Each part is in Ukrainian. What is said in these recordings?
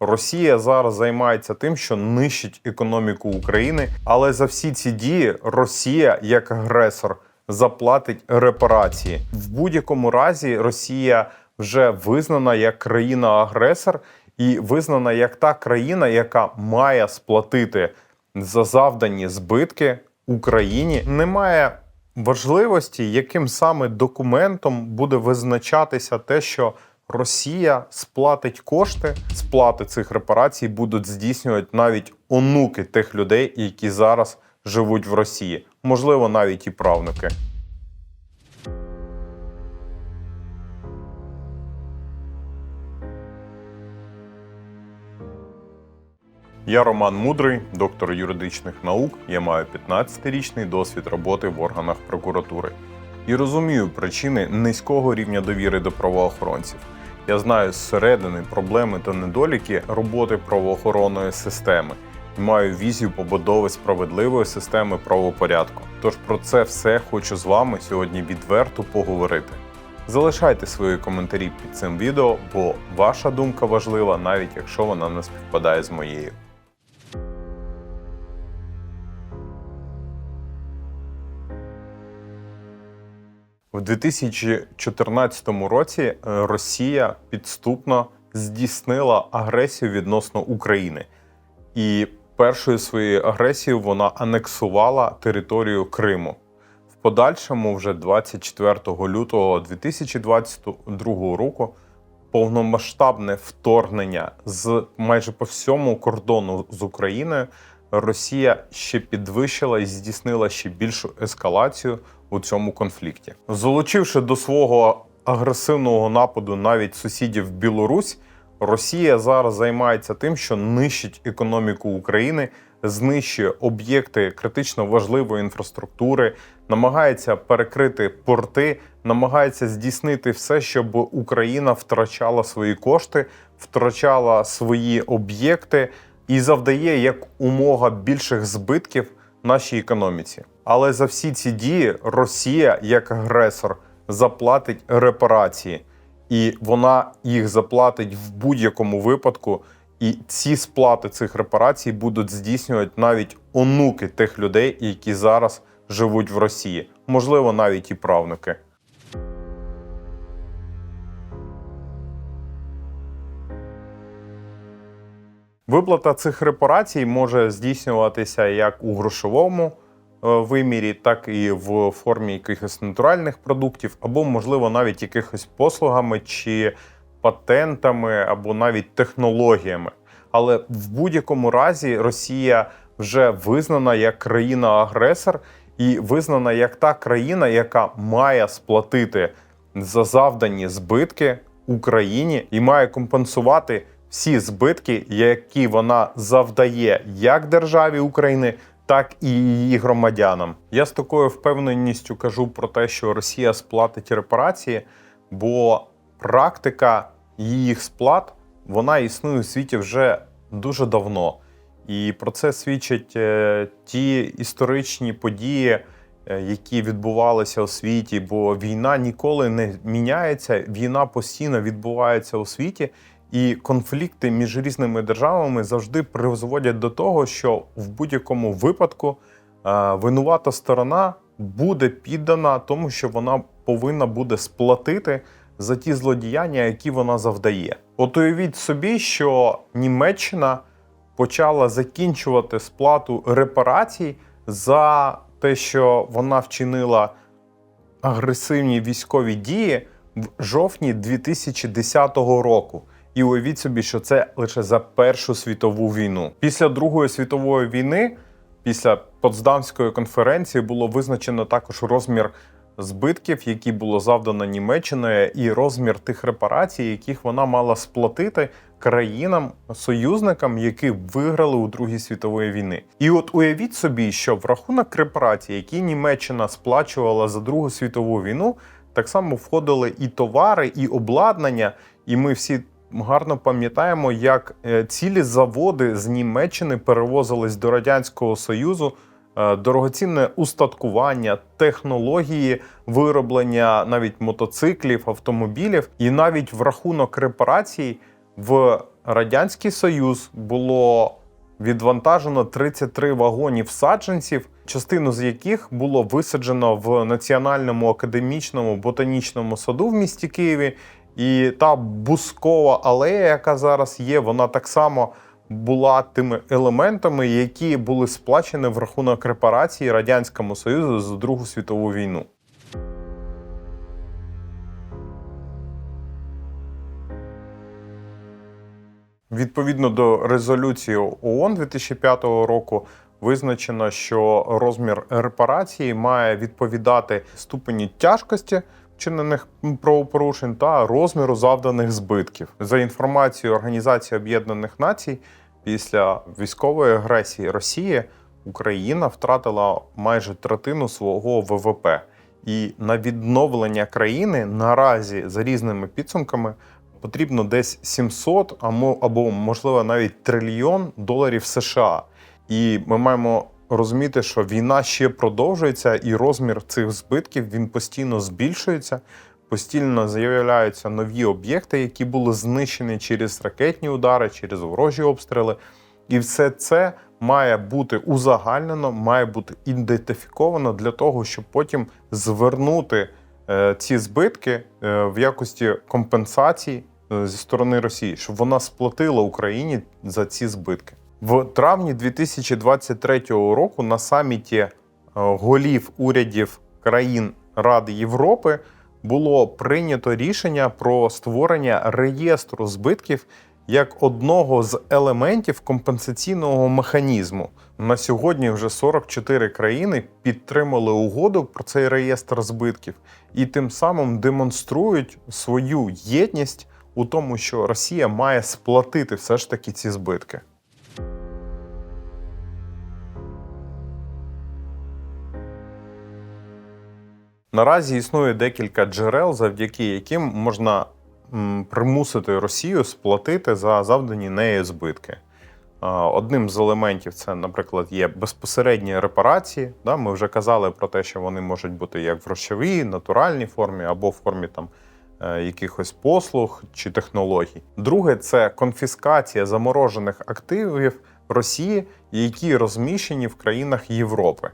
Росія зараз займається тим, що нищить економіку України, але за всі ці дії Росія як агресор заплатить репарації. В будь-якому разі Росія вже визнана як країна-агресор і визнана як та країна, яка має сплатити за завдані збитки Україні. Немає важливості, яким саме документом буде визначатися те, що Росія сплатить кошти, сплати цих репарацій будуть здійснювати навіть онуки тих людей, які зараз живуть в Росії, можливо, навіть і правнуки. Я Роман Мудрий, доктор юридичних наук. Я маю 15-річний досвід роботи в органах прокуратури і розумію причини низького рівня довіри до правоохоронців. Я знаю зсередини проблеми та недоліки роботи правоохоронної системи і маю візію побудови справедливої системи правопорядку. Тож про це все хочу з вами сьогодні відверто поговорити. Залишайте свої коментарі під цим відео, бо ваша думка важлива, навіть якщо вона не співпадає з моєю. В 2014 році е, Росія підступно здійснила агресію відносно України, і першою своєю агресією вона анексувала територію Криму. В подальшому, вже 24 лютого 2022 року, повномасштабне вторгнення з майже по всьому кордону з Україною Росія ще підвищила і здійснила ще більшу ескалацію у цьому конфлікті, залучивши до свого агресивного нападу навіть сусідів Білорусь. Росія зараз займається тим, що нищить економіку України, знищує об'єкти критично важливої інфраструктури, намагається перекрити порти, намагається здійснити все, щоб Україна втрачала свої кошти, втрачала свої об'єкти і завдає як умога більших збитків нашій економіці. Але за всі ці дії Росія як агресор заплатить репарації, і вона їх заплатить в будь-якому випадку. І ці сплати цих репарацій будуть здійснювати навіть онуки тих людей, які зараз живуть в Росії, можливо, навіть і правнуки. Виплата цих репарацій може здійснюватися як у грошовому е, вимірі, так і в формі якихось натуральних продуктів, або, можливо, навіть якихось послугами чи патентами, або навіть технологіями. Але в будь-якому разі Росія вже визнана як країна-агресор і визнана як та країна, яка має сплатити за завдані збитки Україні і має компенсувати всі збитки, які вона завдає як державі України, так і її громадянам. Я з такою впевненістю кажу про те, що Росія сплатить репарації, бо практика їх сплат вона існує у світі вже дуже давно. І про це свідчать е, ті історичні події, е, які відбувалися у світі. Бо війна ніколи не міняється, війна постійно відбувається у світі. І конфлікти між різними державами завжди призводять до того, що в будь-якому випадку е, винувата сторона буде піддана тому, що вона повинна буде сплатити за ті злодіяння, які вона завдає. От уявіть собі, що Німеччина почала закінчувати сплату репарацій за те, що вона вчинила агресивні військові дії в жовтні 2010 року. І уявіть собі, що це лише за Першу світову війну. Після Другої світової війни, після Потсдамської конференції, було визначено також розмір збитків, які було завдано Німеччиною, і розмір тих репарацій, яких вона мала сплатити країнам-союзникам, які виграли у Другій світової війни. І от уявіть собі, що в рахунок репарацій, які Німеччина сплачувала за Другу світову війну, так само входили і товари, і обладнання, і ми всі. Гарно пам'ятаємо, як е, цілі заводи з Німеччини перевозились до Радянського Союзу, е, дорогоцінне устаткування, технології вироблення навіть мотоциклів, автомобілів, і навіть в рахунок репарацій в Радянський Союз було відвантажено 33 вагонів саджанців, частину з яких було висаджено в Національному академічному ботанічному саду в місті Києві. І та бускова алея, яка зараз є, вона так само була тими елементами, які були сплачені в рахунок репарації Радянському Союзу за Другу світову війну. Відповідно до резолюції ООН 2005 року визначено, що розмір репарації має відповідати ступені тяжкості вчинених правопорушень та розміру завданих збитків. За інформацією Організації Об'єднаних Націй, після військової агресії Росії Україна втратила майже третину свого ВВП. І на відновлення країни наразі за різними підсумками потрібно десь 700 або, можливо навіть трильйон доларів США. І ми маємо розуміти, що війна ще продовжується, і розмір цих збитків він постійно збільшується. Постійно з'являються нові об'єкти, які були знищені через ракетні удари, через ворожі обстріли. І все це має бути узагальнено, має бути ідентифіковано для того, щоб потім звернути е, ці збитки е, в якості компенсацій е, зі сторони Росії, щоб вона сплатила Україні за ці збитки. В травні 2023 року на саміті е, голів урядів країн Ради Європи було прийнято рішення про створення реєстру збитків як одного з елементів компенсаційного механізму. На сьогодні вже 44 країни підтримали угоду про цей реєстр збитків і тим самим демонструють свою єдність у тому, що Росія має сплатити все ж таки ці збитки. Наразі існує декілька джерел, завдяки яким можна примусити Росію сплатити за завдані нею збитки. Одним з елементів це, наприклад, є безпосередні репарації. Да? Ми вже казали про те, що вони можуть бути як в грошовій, натуральній формі або в формі там. е, Якихось послуг чи технологій. Друге це конфіскація заморожених активів Росії, які розміщені в країнах Європи.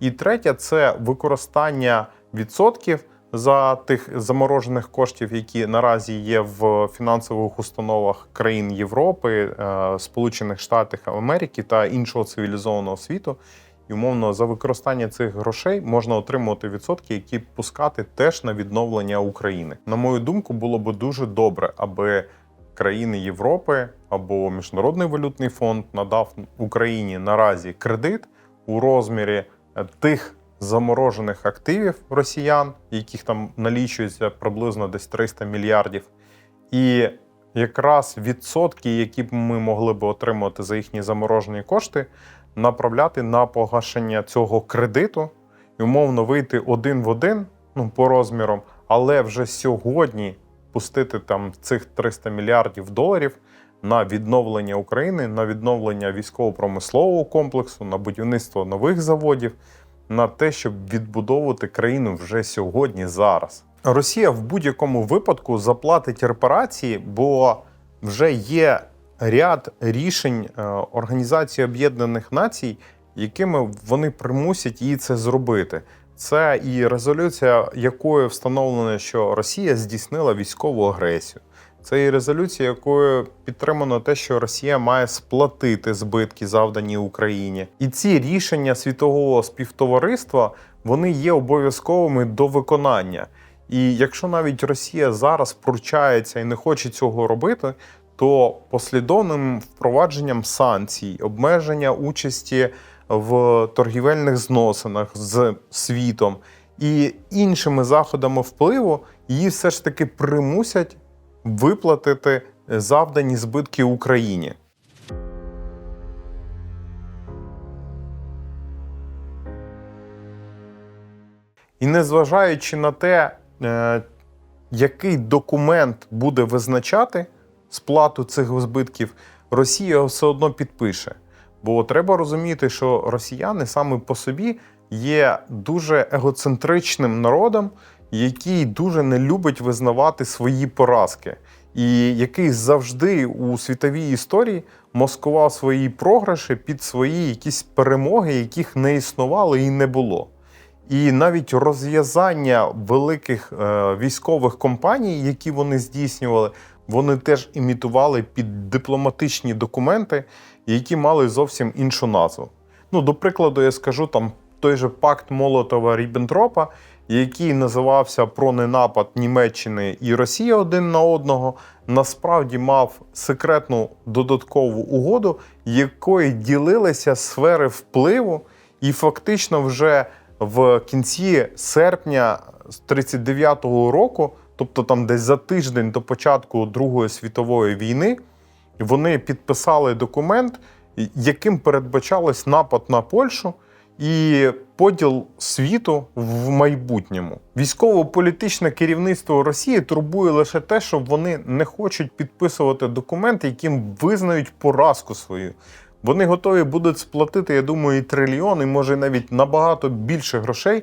І третє це використання відсотків за тих заморожених коштів, які наразі є в фінансових установах країн Європи, е, Сполучених Штатів Америки та іншого цивілізованого світу. І умовно за використання цих грошей можна отримувати відсотки, які пускати теж на відновлення України. На мою думку, було би дуже добре, аби країни Європи або Міжнародний валютний фонд надав Україні наразі кредит у розмірі е, тих заморожених активів росіян, яких там налічується приблизно десь 300 мільярдів. І якраз відсотки, які б ми могли б отримати за їхні заморожені кошти, направляти на погашення цього кредиту і умовно вийти один в один ну, по розмірам, але вже сьогодні пустити там цих 300 мільярдів доларів на відновлення України, на відновлення військово-промислового комплексу, на будівництво нових заводів, на те, щоб відбудовувати країну вже сьогодні, зараз. Росія в будь-якому випадку заплатить репарації, бо вже є ряд рішень е, Організації Об'єднаних Націй, якими вони примусять її це зробити. Це і резолюція, якою встановлено, що Росія здійснила військову агресію. Це і резолюція, якою підтримано те, що Росія має сплатити збитки, завдані Україні. І ці рішення світового співтовариства вони є обов'язковими до виконання. І якщо навіть Росія зараз пручається і не хоче цього робити, то послідовним впровадженням санкцій, обмеження участі в торгівельних зносинах з світом і іншими заходами впливу її все ж таки примусять виплатити завдані збитки Україні. І незважаючи на те, е, який документ буде визначати сплату цих збитків, Росія все одно підпише. Бо треба розуміти, що росіяни саме по собі є дуже егоцентричним народом, який дуже не любить визнавати свої поразки. і який завжди у світовій історії маскував свої програші під свої якісь перемоги, яких не існувало і не було. І навіть розв'язання великих е, військових компаній, які вони здійснювали, вони теж імітували під дипломатичні документи, які мали зовсім іншу назву. Ну, до прикладу, я скажу там той же пакт Молотова Ріббентропа, який називався про ненапад Німеччини і Росії один на одного, насправді мав секретну додаткову угоду, якою ділилися сфери впливу, і фактично вже в кінці серпня 39-го року, тобто там десь за тиждень до початку Другої світової війни, вони підписали документ, яким передбачалось напад на Польщу і поділ світу в майбутньому. Військово-політичне керівництво Росії турбує лише те, що вони не хочуть підписувати документи, яким визнають поразку свою. Вони готові будуть сплатити, я думаю, і трильйон, і може навіть набагато більше грошей,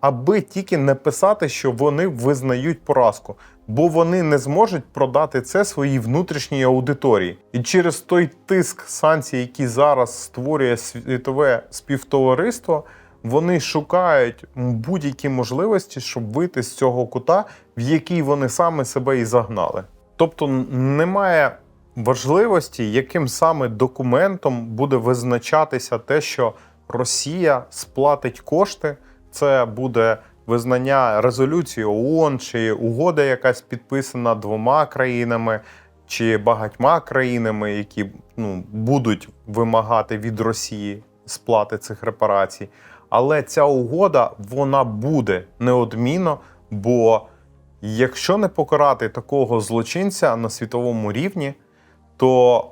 аби тільки не писати, що вони визнають поразку, бо вони не зможуть продати це своїй внутрішній аудиторії. І через той тиск санкцій, який зараз створює світове співтовариство, вони шукають будь-які можливості, щоб вийти з цього кута, в який вони саме себе і загнали. Тобто немає важливості, яким саме документом буде визначатися те, що Росія сплатить кошти. Це буде визнання резолюції ООН чи угода, якась підписана двома країнами чи багатьма країнами, які ну, будуть вимагати від Росії сплати цих репарацій. Але ця угода вона буде неодмінно, бо якщо не покарати такого злочинця на світовому рівні, то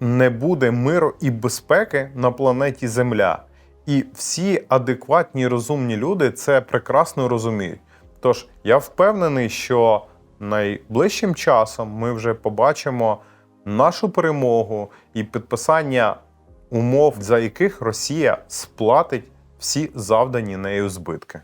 не буде миру і безпеки на планеті Земля. І всі адекватні розумні люди це прекрасно розуміють. Тож я впевнений, що найближчим часом ми вже побачимо нашу перемогу і підписання умов, за яких Росія сплатить всі завдані нею збитки.